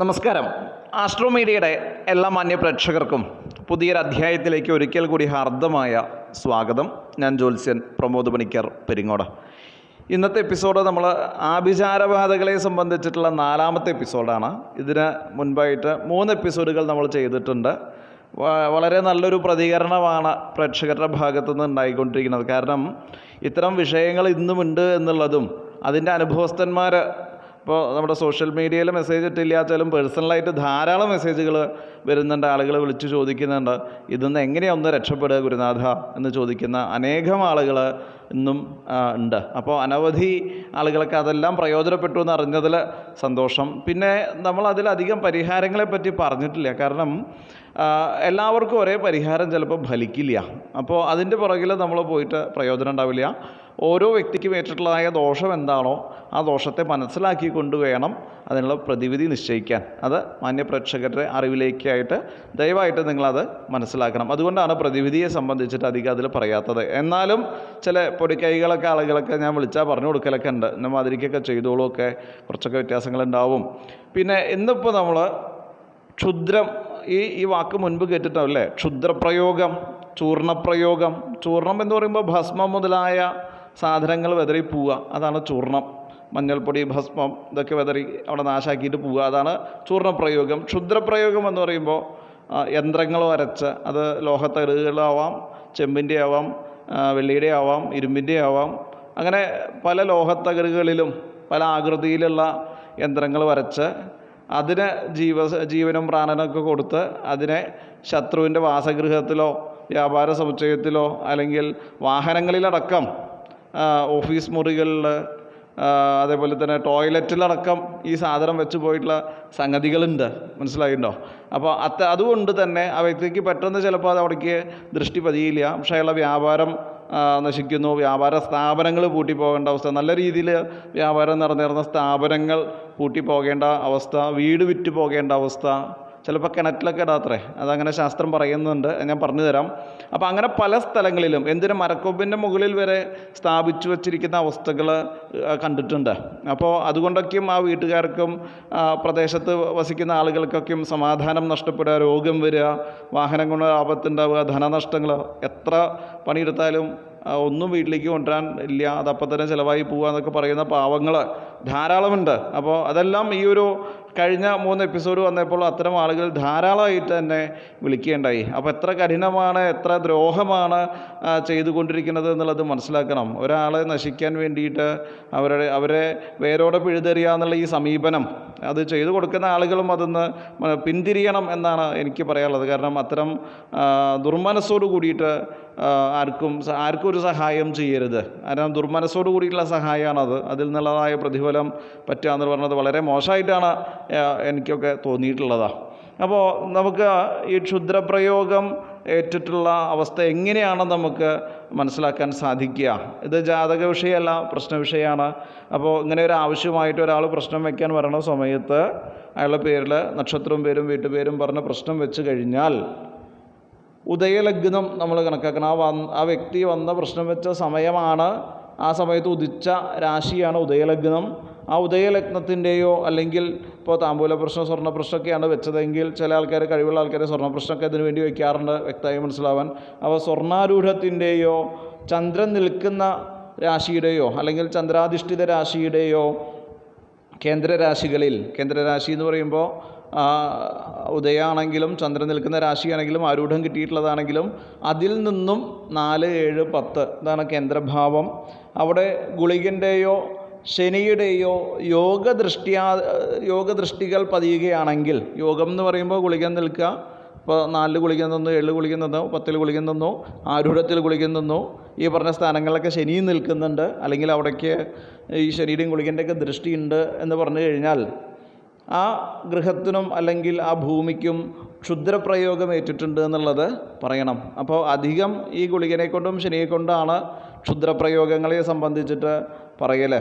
നമസ്കാരം. ആസ്ട്രോ മീഡിയയുടെ എല്ലാ മാന്യ പ്രേക്ഷകർക്കും പുതിയൊരു അധ്യായത്തിലേക്ക് ഒരിക്കൽ കൂടി ഹാർദ്ദമായ സ്വാഗതം. ഞാൻ ജ്യോത്സ്യൻ പ്രമോദ് പണിക്കർ പെരിങ്ങോട. ഇന്നത്തെ എപ്പിസോഡ് നമ്മൾ ആഭിചാരബാധകളെ സംബന്ധിച്ചിട്ടുള്ള നാലാമത്തെ എപ്പിസോഡാണ്. ഇതിന് മുൻപായിട്ട് മൂന്ന് എപ്പിസോഡുകൾ നമ്മൾ ചെയ്തിട്ടുണ്ട്. വളരെ നല്ലൊരു പ്രതികരണമാണ് പ്രേക്ഷകരുടെ ഭാഗത്തു നിന്ന് ഉണ്ടായിക്കൊണ്ടിരിക്കുന്നത്. കാരണം ഇത്തരം വിഷയങ്ങൾ ഇന്നുമുണ്ട് എന്നുള്ളതും അതിന്റെ അനുഭവസ്ഥന്മാർ ഇപ്പോൾ നമ്മുടെ സോഷ്യൽ മീഡിയയിൽ മെസ്സേജ് ഇട്ടില്ലാച്ചാലും പേഴ്സണലായിട്ട് ധാരാളം മെസ്സേജുകൾ വരുന്നുണ്ട് ആളുകൾ വിളിച്ച് ചോദിക്കുന്നുണ്ട്. ഇതിന്ന് എങ്ങനെയാണ് ഒന്ന് രക്ഷപ്പെടുക ഗുരുനാഥ എന്ന് ചോദിക്കുന്ന അനേകം ആളുകൾ ഇന്നും ഉണ്ട്. അപ്പോൾ അനവധി ആളുകൾക്ക് അതെല്ലാം പ്രയോജനപ്പെട്ടു എന്ന് അറിഞ്ഞതിൽ സന്തോഷം. പിന്നെ നമ്മൾ അതിലധികം പരിഹാരങ്ങളെ പറ്റി പറഞ്ഞിട്ടില്ല. കാരണം എല്ലാവർക്കും ഒരേ പരിഹാരം ചിലപ്പോൾ ഫലിക്കില്ല. അപ്പോൾ അതിന്റെ പുറകിൽ നമ്മൾ പോയിട്ട് പ്രയോജനം ഉണ്ടാവില്ല. ഓരോ വ്യക്തിക്കും ഏറ്റിട്ടുള്ളതായ ദോഷം എന്താണോ ആ ദോഷത്തെ മനസ്സിലാക്കിക്കൊണ്ട് വേണം അതിനുള്ള പ്രതിവിധി നിശ്ചയിക്കാൻ. അത് മാന്യപ്രേക്ഷകരുടെ അറിവിലേക്കായിട്ട് ദയവായിട്ട് നിങ്ങളത് മനസ്സിലാക്കണം. അതുകൊണ്ടാണ് പ്രതിവിധിയെ സംബന്ധിച്ചിട്ട് അധികം അതിൽ പറയാത്തത്. എന്നാലും ചില പൊടിക്കൈകളൊക്കെ ആളുകളൊക്കെ ഞാൻ വിളിച്ചാൽ പറഞ്ഞു കൊടുക്കലൊക്കെ ഉണ്ട്. എന്നെ മാതിരിക്കൊക്കെ ചെയ്തോളൂ ഒക്കെ കുറച്ചൊക്കെ വ്യത്യാസങ്ങളുണ്ടാവും. പിന്നെ ഇന്നിപ്പോൾ നമ്മൾ ക്ഷുദ്രം ഈ ഈ വാക്ക് മുൻപ് കേട്ടിട്ടാവില്ലേ ക്ഷുദ്രപ്രയോഗം ചൂർണപ്രയോഗം. ചൂർണം എന്ന് പറയുമ്പോൾ ഭസ്മം മുതലായ സാധനങ്ങൾ വെതറി പോവുക. അതാണ് ചൂർണം മഞ്ഞൾപ്പൊടി ഭസ്മം ഇതൊക്കെ വെതറി അവിടെ നാശാക്കിയിട്ട് പോവുക. അതാണ് ചൂർണപ്രയോഗം ക്ഷുദ്രപ്രയോഗം എന്ന് പറയുമ്പോൾ യന്ത്രങ്ങൾ വരച്ച് അത് ലോഹത്തരുകളാവാം ചെമ്പിന്റെ ആവാം വെള്ളിയുടെ ആവാം ഇരുമ്പിന്റെ ആവാം. അങ്ങനെ പല ലോഹത്തകരുകളിലും പല ആകൃതിയിലുള്ള യന്ത്രങ്ങൾ വരച്ച് അതിന് ജീവ ജീവനും പ്രാണനൊക്കെ കൊടുത്ത് അതിനെ ശത്രുവിന്റെ വാസഗൃഹത്തിലോ വ്യാപാര സമുച്ചയത്തിലോ അല്ലെങ്കിൽ വാഹനങ്ങളിലടക്കം ഓഫീസ് മുറികളിൽ അതേപോലെ തന്നെ ടോയ്ലറ്റിലടക്കം ഈ സാധനം വെച്ച് പോയിട്ടുള്ള സംഗതികളുണ്ട്. മനസ്സിലായിട്ടുണ്ടോ അപ്പോൾ അത്ത അതുകൊണ്ട് തന്നെ ആ വ്യക്തിക്ക് പെട്ടെന്ന് ചിലപ്പോൾ അത് അവിടേക്ക് ദൃഷ്ടി പതിയില്ല. പക്ഷേ അയാളുടെ വ്യാപാരം നശിക്കുന്നു. വ്യാപാര സ്ഥാപനങ്ങൾ പൂട്ടിപ്പോകേണ്ട അവസ്ഥ. നല്ല രീതിയിൽ വ്യാപാരം നടന്നിരുന്ന സ്ഥാപനങ്ങൾ പൂട്ടിപ്പോകേണ്ട അവസ്ഥ. വീട് വിറ്റ് പോകേണ്ട അവസ്ഥ. ചിലപ്പോൾ കിണറ്റിലൊക്കെ ഇടാത്രേ. അതങ്ങനെ ശാസ്ത്രം പറയുന്നുണ്ട്. ഞാൻ പറഞ്ഞു തരാം അപ്പോൾ അങ്ങനെ പല സ്ഥലങ്ങളിലും എന്തിനും മരക്കൊമ്പിന്റെ മുകളിൽ വരെ സ്ഥാപിച്ചു വച്ചിരിക്കുന്ന അവസ്ഥകൾ കണ്ടിട്ടുണ്ട്. അപ്പോൾ അതുകൊണ്ടൊക്കെയും ആ വീട്ടുകാർക്കും പ്രദേശത്ത് വസിക്കുന്ന ആളുകൾക്കൊക്കെയും സമാധാനം നഷ്ടപ്പെടുക രോഗം വരിക വാഹനം കൊണ്ട് ആപത്തുണ്ടാവുക ധനനഷ്ടങ്ങൾ എത്ര പണിയെടുത്താലും ഒന്നും വീട്ടിലേക്ക് കൊണ്ടുവരാൻ ഇല്ല. അതപ്പം തന്നെ ചിലവായി പോവുക എന്നൊക്കെ പറയുന്ന പാവങ്ങൾ ധാരാളമുണ്ട്. അപ്പോൾ അതെല്ലാം ഈ ഒരു കഴിഞ്ഞ മൂന്ന് എപ്പിസോഡ് വന്നപ്പോൾ അത്തരം ആളുകൾ ധാരാളമായിട്ട് തന്നെ വിളിക്കുകയുണ്ടായി. അപ്പോൾ എത്ര കഠിനമാണ് എത്ര ദ്രോഹമാണ് ചെയ്തുകൊണ്ടിരിക്കുന്നത് എന്നുള്ളത് മനസ്സിലാക്കണം. ഒരാളെ നശിക്കാൻ വേണ്ടിയിട്ട് അവരുടെ അവരെ വേരോടെ പിഴുതെറിയുക എന്നുള്ള ഈ സമീപനം അത് ചെയ്തു കൊടുക്കുന്ന ആളുകളും അതൊന്ന് പിന്തിരിയണം എന്നാണ് എനിക്ക് പറയാനുള്ളത്. കാരണം അത്തരം ദുർമനസ്സോട് കൂടിയിട്ട് ആർക്കും ആർക്കും ഒരു സഹായം ചെയ്യരുത്. കാരണം ദുർമനസ്സോട് കൂടിയിട്ടുള്ള സഹായമാണത്. അതിൽ നിന്നുള്ളതായ പ്രതിഫലം പറ്റുക എന്ന് പറഞ്ഞത് വളരെ മോശമായിട്ടാണ് എനിക്കൊക്കെ തോന്നിയിട്ടുള്ളതാണ് അപ്പോൾ നമുക്ക് ഈ ക്ഷുദ്രപ്രയോഗം ഏറ്റിട്ടുള്ള അവസ്ഥ എങ്ങനെയാണ് നമുക്ക് മനസ്സിലാക്കാൻ സാധിക്കുക. ഇത് ജാതക വിഷയമല്ല പ്രശ്ന വിഷയമാണ്. അപ്പോൾ ഇങ്ങനെ ഒരു ആവശ്യമായിട്ട് ഒരാൾ പ്രശ്നം വയ്ക്കാൻ വരണ സമയത്ത് അയാളുടെ പേരിൽ നക്ഷത്രവും പേരും വീട്ടുപേരും പറഞ്ഞ പ്രശ്നം വെച്ച് കഴിഞ്ഞാൽ ഉദയലഗ്നം നമ്മൾ കണക്കാക്കണം. ആ വന്ന് ആ വ്യക്തി വന്ന പ്രശ്നം വെച്ച സമയമാണ് ആ സമയത്ത് ഉദിച്ച രാശിയാണ് ഉദയലഗ്നം. ആ ഉദയലഗ്നത്തിന്റെയോ അല്ലെങ്കിൽ ഇപ്പോൾ താമ്പൂല പ്രശ്നം സ്വർണ പ്രശ്നമൊക്കെയാണ് വെച്ചതെങ്കിൽ ചില ആൾക്കാർ കഴിവുള്ള ആൾക്കാർ സ്വർണ പ്രശ്നമൊക്കെ അതിനു വേണ്ടി വയ്ക്കാറുണ്ട് വ്യക്തമായി മനസ്സിലാവാൻ. അപ്പോൾ സ്വർണാരൂഢത്തിന്റെയോ ചന്ദ്രൻ നിൽക്കുന്ന രാശിയുടെയോ അല്ലെങ്കിൽ ചന്ദ്രാധിഷ്ഠിത രാശിയുടെയോ കേന്ദ്രരാശികളിൽ കേന്ദ്രരാശി എന്ന് പറയുമ്പോൾ ഉദയമാണെങ്കിലും ചന്ദ്രൻ നിൽക്കുന്ന രാശിയാണെങ്കിലും ആരൂഢം കിട്ടിയിട്ടുള്ളതാണെങ്കിലും അതിൽ നിന്നും നാല് ഏഴ് പത്ത് ഇതാണ് കേന്ദ്രഭാവം. അവിടെ ഗുളികന്റെയോ ശനിയുടെയോ യോഗദൃഷ്ടിയാ യോഗദൃഷ്ടികൾ പതിയുകയാണെങ്കിൽ യോഗം എന്ന് പറയുമ്പോൾ ഗുളികൻ നിൽക്കുക ഇപ്പോൾ നാലിൽ ഗുളികൻ തന്നു ഏഴിൽ ഗുളികൻ തന്നു പത്തിൽ ഗുളികൻ തന്നു ആരൂഢത്തിൽ ഗുളികൻ തന്നു ഈ പറഞ്ഞ സ്ഥാനങ്ങളിലൊക്കെ ശനിയും നിൽക്കുന്നുണ്ട് അല്ലെങ്കിൽ അവിടേക്ക് ഈ ശനിയുടെയും ഗുളികന്റെയൊക്കെ ദൃഷ്ടിയുണ്ട് എന്ന് പറഞ്ഞു കഴിഞ്ഞാൽ ആ ഗൃഹത്തിനും അല്ലെങ്കിൽ ആ ഭൂമിക്കും ക്ഷുദ്രപ്രയോഗം ഏറ്റിട്ടുണ്ട് എന്നുള്ളത് പറയണം. അപ്പോൾ അധികം ഈ ഗുളികനെ കൊണ്ടും ശനിയെ കൊണ്ടാണ് ക്ഷുദ്രപ്രയോഗങ്ങളെ സംബന്ധിച്ചിട്ട് പറയൽ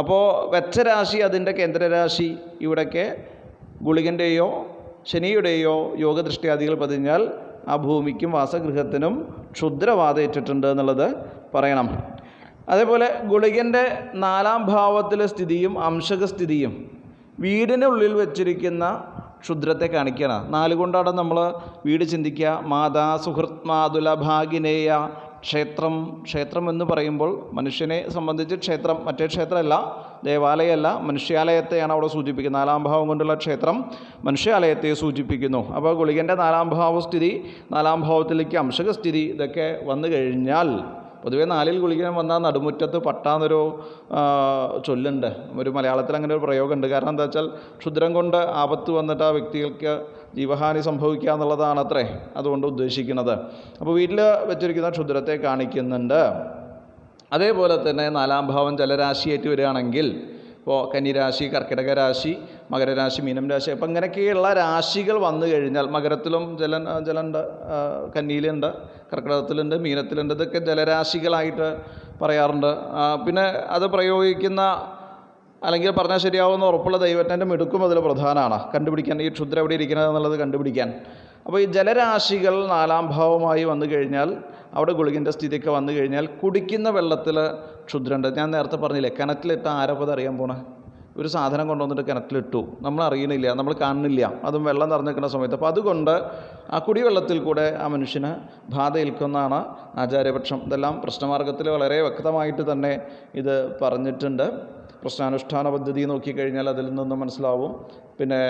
അപ്പോൾ വെച്ച രാശി അതിന്റെ കേന്ദ്രരാശി ഇവിടൊക്കെ ഗുളികന്റെയോ ശനിയുടെയോ യോഗദൃഷ്ടിയാദികൾ പതിഞ്ഞാൽ ആ ഭൂമിക്കും വാസഗൃഹത്തിനും ക്ഷുദ്രവാതേറ്റിട്ടുണ്ട് എന്നുള്ളത് പറയണം. അതേപോലെ ഗുളികന്റെ നാലാം ഭാവത്തിലെ സ്ഥിതിയും അംശക സ്ഥിതിയും വീടിനുള്ളിൽ വെച്ചിരിക്കുന്ന ക്ഷുദ്രത്തെ കാണിക്കണം നാലുകൊണ്ടാണ് നമ്മൾ വീട് ചിന്തിക്കുക. മാതാ സുഹൃത് മാതുല ഭാഗിനേയ ക്ഷേത്രം. ക്ഷേത്രം എന്ന് പറയുമ്പോൾ മനുഷ്യനെ സംബന്ധിച്ച് ക്ഷേത്രം മറ്റേ ക്ഷേത്രമല്ല ദേവാലയമല്ല മനുഷ്യാലയത്തെയാണ് അവിടെ സൂചിപ്പിക്കുന്നത്. നാലാം ഭാവം കൊണ്ടുള്ള ക്ഷേത്രം മനുഷ്യാലയത്തെ സൂചിപ്പിക്കുന്നു. അപ്പോൾ ഗുളികന്റെ നാലാം ഭാവസ്ഥിതി നാലാം ഭാവത്തിലേക്ക് അംശകസ്ഥിതി ഇതൊക്കെ വന്നു കഴിഞ്ഞാൽ പൊതുവെ നാലിൽ കുളിക്കാൻ വന്നാൽ നടുമുറ്റത്ത് പട്ടാന്നൊരു ചൊല്ലുണ്ട്. ഒരു മലയാളത്തിൽ അങ്ങനെ ഒരു പ്രയോഗമുണ്ട്. കാരണം എന്താ വെച്ചാൽ ക്ഷുദ്രം കൊണ്ട് ആപത്ത് വന്നിട്ട് ആ വ്യക്തികൾക്ക് ജീവഹാനി സംഭവിക്കുക എന്നുള്ളതാണ് അത്രേ അതുകൊണ്ട് ഉദ്ദേശിക്കുന്നത്. അപ്പോൾ വീട്ടിൽ വെച്ചിരിക്കുന്ന ക്ഷുദ്രത്തെ കാണിക്കുന്നുണ്ട്. അതേപോലെ തന്നെ നാലാം ഭാവം ജലരാശിയേറ്റ് വരികയാണെങ്കിൽ ഇപ്പോൾ കന്നിരാശി കർക്കിടക രാശി മകരരാശി മീനം രാശി അപ്പം ഇങ്ങനെയൊക്കെയുള്ള രാശികൾ വന്നു കഴിഞ്ഞാൽ മകരത്തിലും ജല ജലമുണ്ട് കന്നിയിലുണ്ട് കർക്കിടകത്തിലുണ്ട് മീനത്തിലുണ്ട് ഇതൊക്കെ ജലരാശികളായിട്ട് പറയാറുണ്ട്. പിന്നെ അത് പ്രയോഗിക്കുന്ന അല്ലെങ്കിൽ പറഞ്ഞാൽ ശരിയാവുമെന്ന് ഉറപ്പുള്ള ദൈവത്തിന്റെ മിടുക്കും അതിൽ പ്രധാനമാണ്. കണ്ടുപിടിക്കാൻ ഈ ക്ഷുദ്രം എവിടെ ഇരിക്കുന്നത് എന്നുള്ളത് കണ്ടുപിടിക്കാൻ. അപ്പോൾ ഈ ജലരാശികൾ നാലാം ഭാവമായി വന്നു കഴിഞ്ഞാൽ അവിടെ ഗുളികന്റെ സ്ഥിതിയൊക്കെ വന്നു കഴിഞ്ഞാൽ കുടിക്കുന്ന വെള്ളത്തിൽ ക്ഷുദ്രണ്ട്. ഞാൻ നേരത്തെ പറഞ്ഞില്ലേ കിണറ്റിലിട്ട ആരപ്പത് അറിയാൻ പോണേ? ഒരു സാധനം കൊണ്ടുവന്നിട്ട് കിണറ്റിലിട്ടു. നമ്മൾ അറിയണില്ല നമ്മൾ കാണുന്നില്ല. അതും വെള്ളം നിറഞ്ഞു നിൽക്കുന്ന സമയത്ത്. അപ്പോൾ അതുകൊണ്ട് ആ കുടിവെള്ളത്തിൽ കൂടെ ആ മനുഷ്യന് ബാധ ഏൽക്കുന്നതാണ് ആചാര്യപക്ഷം. ഇതെല്ലാം പ്രശ്നമാർഗത്തിൽ വളരെ വ്യക്തമായിട്ട് തന്നെ ഇത് പറഞ്ഞിട്ടുണ്ട്. പ്രശ്നാനുഷ്ഠാന പദ്ധതി നോക്കിക്കഴിഞ്ഞാൽ അതിൽ നിന്നും മനസ്സിലാവും. പിന്നെ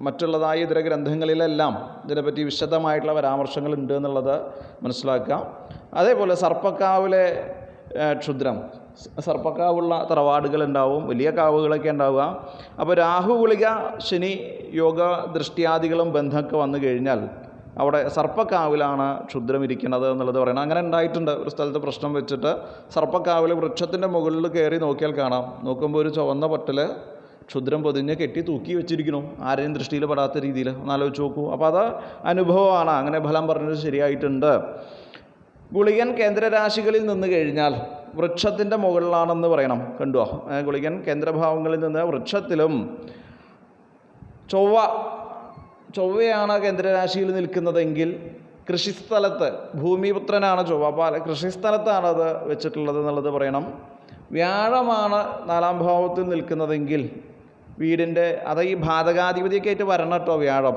മറ്റുള്ളതായ ഇതര ഗ്രന്ഥങ്ങളിലെല്ലാം ഇതിനെപ്പറ്റി വിശദമായിട്ടുള്ള പരാമർശങ്ങൾ ഉണ്ട് എന്നുള്ളത് മനസ്സിലാക്കാം അതേപോലെ സർപ്പക്കാവിലെ ക്ഷുദ്രം. സർപ്പക്കാവുള്ള തറവാടുകൾ ഉണ്ടാവും വലിയ കാവുകളൊക്കെ ഉണ്ടാവുക. അപ്പോൾ രാഹു ഗുളിക ശനി യോഗ ദൃഷ്ടിയാദികളും ബന്ധമൊക്കെ വന്നു കഴിഞ്ഞാൽ അവിടെ സർപ്പക്കാവിലാണ് ക്ഷുദ്രം ഇരിക്കുന്നത് എന്നുള്ളത് പറയണം. അങ്ങനെ ഉണ്ടായിട്ടുണ്ട്. ഒരു സ്ഥലത്ത് പ്രശ്നം വെച്ചിട്ട് സർപ്പക്കാവിൽ വൃക്ഷത്തിന്റെ മുകളിൽ കയറി നോക്കിയാൽ കാണാം. നോക്കുമ്പോൾ ഒരു ചുവന്ന പൊട്ടൽ ക്ഷുദ്രം പൊതിഞ്ഞ് കെട്ടി തൂക്കി വെച്ചിരിക്കണം ആരെയും ദൃഷ്ടിയിൽ പെടാത്ത രീതിയിൽ. ഒന്നാലോചിച്ച് നോക്കൂ. അപ്പോൾ അത് അനുഭവമാണ്. അങ്ങനെ ഫലം പറഞ്ഞത് ശരിയായിട്ടുണ്ട്. ഗുളികൻ കേന്ദ്രരാശികളിൽ നിന്ന് കഴിഞ്ഞാൽ വൃക്ഷത്തിന്റെ മുകളിലാണെന്ന് പറയണം. കണ്ടുവോ? ഗുളികൻ കേന്ദ്രഭാവങ്ങളിൽ നിന്ന് വൃക്ഷത്തിലും ചൊവ്വ ചൊവ്വയാണ് കേന്ദ്രരാശിയിൽ നിൽക്കുന്നതെങ്കിൽ കൃഷിസ്ഥലത്ത് ഭൂമിപുത്രനാണ് ചൊവ്വ. അപ്പോൾ കൃഷിസ്ഥലത്താണ് അത് വെച്ചിട്ടുള്ളത് എന്നുള്ളത് പറയണം. വ്യാഴമാണ് നാലാം ഭാവത്തിൽ നിൽക്കുന്നതെങ്കിൽ വീടിന്റെ അത് ഈ ബാധകാധിപതിയൊക്കെ ആയിട്ട് വരണം കേട്ടോ വ്യാഴം.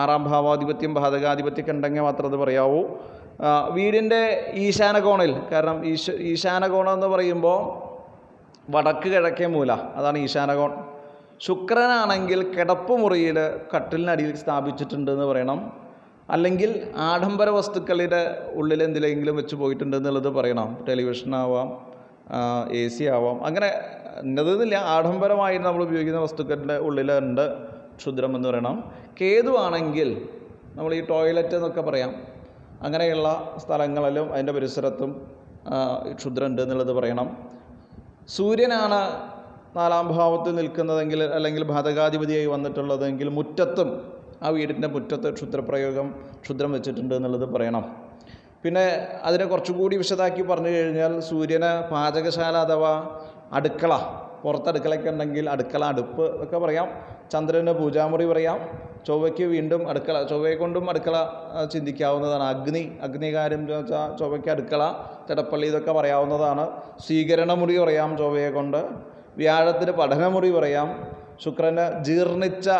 ആറാം ഭാവാധിപത്യം ബാധകാധിപത്യമൊക്കെ ഉണ്ടെങ്കിൽ മാത്രം അത് പറയാവൂ. വീടിന്റെ ഈശാന കോണിൽ കാരണം ഈശ ഈശാന കോണം എന്ന് പറയുമ്പോൾ വടക്ക് കിഴക്കേ മൂല അതാണ് ഈശാന കോൺ. ശുക്രനാണെങ്കിൽ കിടപ്പ് മുറിയിൽ കട്ടിലിനടിയിൽ സ്ഥാപിച്ചിട്ടുണ്ട് എന്ന് പറയണം. അല്ലെങ്കിൽ ആഡംബര വസ്തുക്കളുടെ ഉള്ളിൽ എന്തിലെങ്കിലും വെച്ച് പോയിട്ടുണ്ട് എന്നുള്ളത് പറയണം. ടെലിവിഷൻ ആവാം എ സി ആവാം അങ്ങനെ ഇന്നതെന്നില്ല ആഡംബരമായി നമ്മൾ ഉപയോഗിക്കുന്ന വസ്തുക്കളുടെ ഉള്ളിലുണ്ട് ക്ഷുദ്രം എന്ന് പറയണം. കേതുവാണെങ്കിൽ നമ്മൾ ഈ ടോയ്ലറ്റ് എന്നൊക്കെ പറയാം. അങ്ങനെയുള്ള സ്ഥലങ്ങളിലും അതിന്റെ പരിസരത്തും ക്ഷുദ്രമുണ്ട് എന്നുള്ളത് പറയണം. സൂര്യനാണ് നാലാം ഭാവത്തിൽ നിൽക്കുന്നതെങ്കിൽ അല്ലെങ്കിൽ ബാധകാധിപതിയായി വന്നിട്ടുള്ളതെങ്കിൽ മുറ്റത്തും ആ വീടിന്റെ മുറ്റത്ത് ക്ഷുദ്രപ്രയോഗം ക്ഷുദ്രം വെച്ചിട്ടുണ്ട് എന്നുള്ളത് പറയണം. പിന്നെ അതിനെ കുറച്ചുകൂടി വിശദാക്കി പറഞ്ഞു കഴിഞ്ഞാൽ സൂര്യന് പാചകശാല അഥവാ അടുക്കള. പുറത്ത് അടുക്കളയൊക്കെ ഉണ്ടെങ്കിൽ അടുക്കള അടുപ്പ് ഒക്കെ പറയാം. ചന്ദ്രന് പൂജാമുറി പറയാം. ചൊവ്വയ്ക്ക് വീണ്ടും അടുക്കള ചൊവ്വയെ കൊണ്ടും അടുക്കള ചിന്തിക്കാവുന്നതാണ്. അഗ്നി അഗ്നികാര്യം എന്ന് വെച്ചാൽ ചൊവ്വയ്ക്ക് അടുക്കള തിടപ്പള്ളി ഇതൊക്കെ പറയാവുന്നതാണ്. സ്വീകരണമുറി പറയാം ചൊവ്വയെ കൊണ്ട്. വ്യാഴത്തിന് പഠനമുറി പറയാം. ശുക്രന് ജീർണിച്ച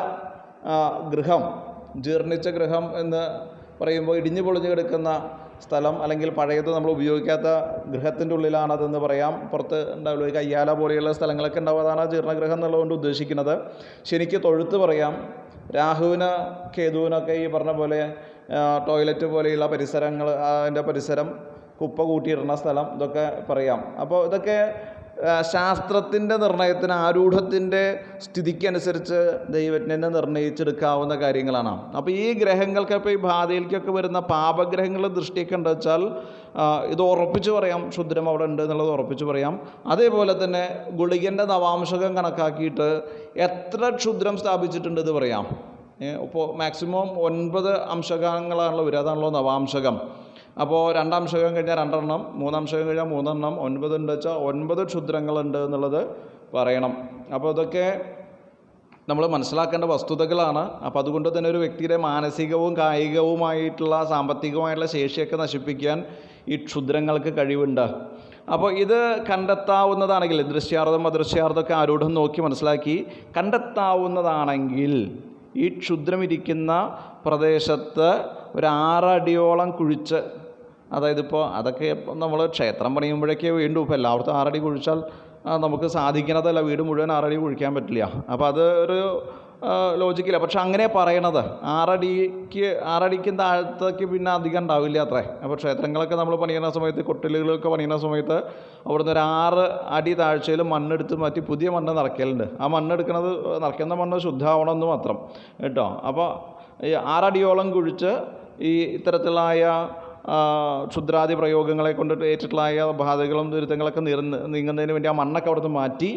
ഗൃഹം. ജീർണിച്ച ഗൃഹം എന്ന് പറയുമ്പോൾ ഇടിഞ്ഞു പൊളിഞ്ഞു കിടക്കുന്ന സ്ഥലം അല്ലെങ്കിൽ പഴയത് നമ്മൾ ഉപയോഗിക്കാത്ത ഗൃഹത്തിന്റെ ഉള്ളിലാണതെന്ന് പറയാം. പുറത്ത് ഉണ്ടാവുള്ളൂ കയ്യാല പോലെയുള്ള സ്ഥലങ്ങളൊക്കെ ഉണ്ടാവും. അതാണ് ആ ജീർണഗൃഹം എന്നുള്ളതുകൊണ്ട് ഉദ്ദേശിക്കുന്നത്. ശനിക്ക് തൊഴുത്ത് പറയാം. രാഹുവിന് കേതുവിനൊക്കെ ഈ പറഞ്ഞ പോലെ ടോയ്ലറ്റ് പോലെയുള്ള പരിസരങ്ങൾ അതിന്റെ പരിസരം കുപ്പ കൂട്ടിയിടുന്ന സ്ഥലം ഇതൊക്കെ പറയാം. അപ്പോൾ ഇതൊക്കെ ശാസ്ത്രത്തിന്റെ നിർണയത്തിന് ആരൂഢത്തിന്റെ സ്ഥിതിക്കനുസരിച്ച് ദൈവജ്ഞനെ നിർണയിച്ചെടുക്കാവുന്ന കാര്യങ്ങളാണ്. അപ്പോൾ ഈ ഗ്രഹങ്ങൾക്കൊക്കെ ഈ ബാധയിലേക്കൊക്കെ വരുന്ന പാപഗ്രഹങ്ങളുടെ ദൃഷ്ടിയൊക്കെ ഉണ്ട് വെച്ചാൽ ഇത് ഉറപ്പിച്ച് പറയാം ശുദ്രം അവിടെ ഉണ്ട് എന്നുള്ളത് ഉറപ്പിച്ച് പറയാം. അതേപോലെ തന്നെ ഗുളികന്റെ നവാംശകം കണക്കാക്കിയിട്ട് എത്ര ക്ഷുദ്രം സ്ഥാപിച്ചിട്ടുണ്ട് ഇത് പറയാം. ഇപ്പോൾ മാക്സിമം ഒൻപത് അംശകങ്ങളാണല്ലോ വരിക അതാണല്ലോ നവാംശകം. അപ്പോൾ രണ്ടാം ശകം കഴിഞ്ഞാൽ രണ്ടെണ്ണം മൂന്നാം ശകം കഴിഞ്ഞാൽ മൂന്നെണ്ണം ഒൻപത് ഉണ്ട് വെച്ചാൽ ഒൻപത് ക്ഷുദ്രങ്ങളുണ്ട് എന്നുള്ളത് പറയണം. അപ്പോൾ ഇതൊക്കെ നമ്മൾ മനസ്സിലാക്കേണ്ട വസ്തുതകളാണ്. അപ്പോൾ അതുകൊണ്ട് തന്നെ ഒരു വ്യക്തിയുടെ മാനസികവും കായികവുമായിട്ടുള്ള സാമ്പത്തികമായിട്ടുള്ള ശേഷിയൊക്കെ നശിപ്പിക്കാൻ ഈ ക്ഷുദ്രങ്ങൾക്ക് കഴിവുണ്ട്. അപ്പോൾ ഇത് കണ്ടെത്താവുന്നതാണെങ്കിൽ ദൃശ്യാർത്ഥം അദൃശ്യാർത്ഥമൊക്കെ ആരോടും നോക്കി മനസ്സിലാക്കി കണ്ടെത്താവുന്നതാണെങ്കിൽ ഈ ക്ഷുദ്രമിരിക്കുന്ന പ്രദേശത്ത് ഒരു ആറടിയോളം കുഴിച്ച് അതായത് ഇപ്പോൾ അതൊക്കെ നമ്മൾ ക്ഷേത്രം പണിയുമ്പോഴൊക്കെ വീണ്ടും ഇപ്പോൾ എല്ലായിടത്തും ആറടി കുഴിച്ചാൽ നമുക്ക് സാധിക്കണതല്ല വീട് മുഴുവൻ ആറടി കുഴിക്കാൻ പറ്റില്ല. അപ്പോൾ അത് ഒരു ലോജിക്കില്ല പക്ഷെ അങ്ങനെ പറയണത്. ആറടിക്ക് ആറടിക്കും താഴത്തേക്ക് പിന്നെ അധികം ഉണ്ടാവില്ല അത്രേ. അപ്പോൾ ക്ഷേത്രങ്ങളൊക്കെ നമ്മൾ പണിയുന്ന സമയത്ത് കൊട്ടിലുകളൊക്കെ പണിയുന്ന സമയത്ത് അവിടുന്ന് ഒരു ആറ് അടി താഴ്ചയിൽ മണ്ണെടുത്ത് മാറ്റി പുതിയ മണ്ണ് നിറയ്ക്കലുണ്ട്. ആ മണ്ണെടുക്കുന്നത് നിറയ്ക്കുന്ന മണ്ണ് ശുദ്ധമാവണമെന്ന് മാത്രം. കേട്ടോ? അപ്പോൾ ഈ ആറടിയോളം കുഴിച്ച് ഈ ഇത്തരത്തിലായ ക്ഷുദ്രാദി പ്രയോഗങ്ങളെ കൊണ്ടിട്ട് ഏറ്റിട്ടുള്ള ബാധകളും ദുരിതങ്ങളൊക്കെ നിറന്ന് നീങ്ങുന്നതിന് വേണ്ടി ആ മണ്ണൊക്കെ അവിടുന്ന് മാറ്റി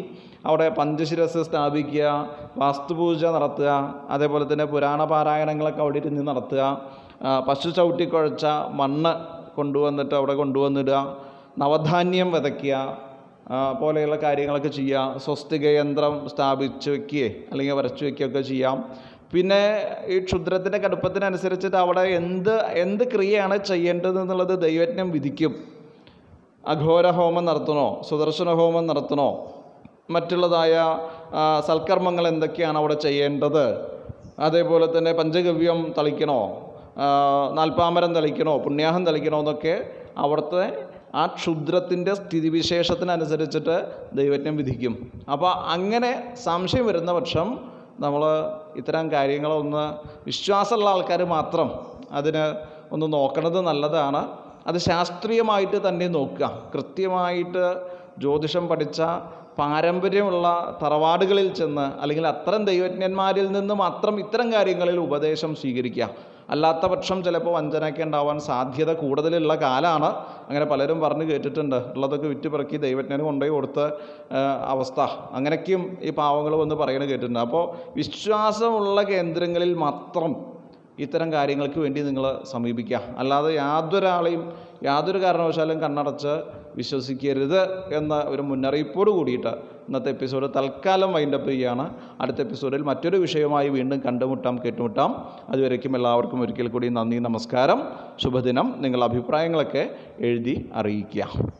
അവിടെ പഞ്ചശിരസ് സ്ഥാപിക്കുക വാസ്തുപൂജ നടത്തുക അതേപോലെ തന്നെ പുരാണ പാരായണങ്ങളൊക്കെ അവിടെ ഇരുന്ന് നടത്തുക പശു ചവിട്ടി കുഴച്ച മണ്ണ് കൊണ്ടുവന്നിട്ട് അവിടെ കൊണ്ടുവന്നിടുക നവധാന്യം വിതയ്ക്കുക പോലെയുള്ള കാര്യങ്ങളൊക്കെ ചെയ്യുക സ്വസ്തിക യന്ത്രം സ്ഥാപിച്ച് വയ്ക്കുകയെ അല്ലെങ്കിൽ വരച്ചു വയ്ക്കുകയൊക്കെ ചെയ്യാം. പിന്നെ ഈ ക്ഷുദ്രത്തിന്റെ കടുപ്പത്തിനനുസരിച്ചിട്ട് അവിടെ എന്ത് എന്ത് ക്രിയയാണ് ചെയ്യേണ്ടത് എന്നുള്ളത് ദൈവജ്ഞം വിധിക്കും. അഘോര ഹോമം നടത്തണോ? സുദർശന ഹോമം നടത്തണോ? മറ്റുള്ളതായ സൽക്കർമ്മങ്ങൾ എന്തൊക്കെയാണ് അവിടെ ചെയ്യേണ്ടത്? അതേപോലെ തന്നെ പഞ്ചഗവ്യം തളിക്കണോ? നാൽപ്പാമരം തളിക്കണോ? പുണ്യാഹം തളിക്കണോ? എന്നൊക്കെ അവിടുത്തെ ആ ക്ഷുദ്രത്തിന്റെ സ്ഥിതിവിശേഷത്തിനനുസരിച്ചിട്ട് ദൈവജ്ഞം വിധിക്കും. അപ്പോൾ അങ്ങനെ സംശയം വരുന്ന പക്ഷം നമ്മൾ ഇത്തരം കാര്യങ്ങളൊന്ന് വിശ്വാസമുള്ള ആൾക്കാർ മാത്രം അതിന് ഒന്ന് നോക്കണത് നല്ലതാണ്. അത് ശാസ്ത്രീയമായിട്ട് തന്നെ നോക്കുക. കൃത്യമായിട്ട് ജ്യോതിഷം പഠിച്ച പാരമ്പര്യമുള്ള തറവാടുകളിൽ ചെന്ന് അല്ലെങ്കിൽ അത്തരം ദൈവജ്ഞന്മാരിൽ നിന്ന് മാത്രം ഇത്തരം കാര്യങ്ങളിൽ ഉപദേശം സ്വീകരിക്കുക. അല്ലാത്ത പക്ഷം ചിലപ്പോൾ വഞ്ചനയൊക്കെ ഉണ്ടാവാൻ സാധ്യത കൂടുതലുള്ള കാലമാണ് അങ്ങനെ പലരും പറഞ്ഞു കേട്ടിട്ടുണ്ട്. ഉള്ളതൊക്കെ വിറ്റുപിറക്കി ദൈവജ്ഞന് കൊണ്ടുപോയി കൊടുത്ത അവസ്ഥ. അങ്ങനെയൊക്കെയും ഈ പാവങ്ങൾ വന്ന് പറയണ കേട്ടിട്ടുണ്ട്. അപ്പോൾ വിശ്വാസമുള്ള കേന്ദ്രങ്ങളിൽ മാത്രം ഇത്തരം കാര്യങ്ങൾക്ക് വേണ്ടി നിങ്ങൾ സമീപിക്കുക. അല്ലാതെ യാതൊരാളെയും യാതൊരു കാരണവശാലും കണ്ണടച്ച് വിശ്വസിക്കരുത് എന്ന ഒരു മുന്നറിയിപ്പോട് കൂടിയിട്ട് ഇന്നത്തെ എപ്പിസോഡ് തൽക്കാലം വൈൻഡപ്പ് ചെയ്യുകയാണ്. അടുത്ത എപ്പിസോഡിൽ മറ്റൊരു വിഷയവുമായി വീണ്ടും കണ്ടുമുട്ടാം കേട്ടുമുട്ടാം. അതുവരേക്കും എല്ലാവർക്കും ഒരിക്കൽ കൂടി നന്ദി നമസ്കാരം. ശുഭദിനം. നിങ്ങളുടെ അഭിപ്രായങ്ങളൊക്കെ എഴുതി അറിയിക്കുക.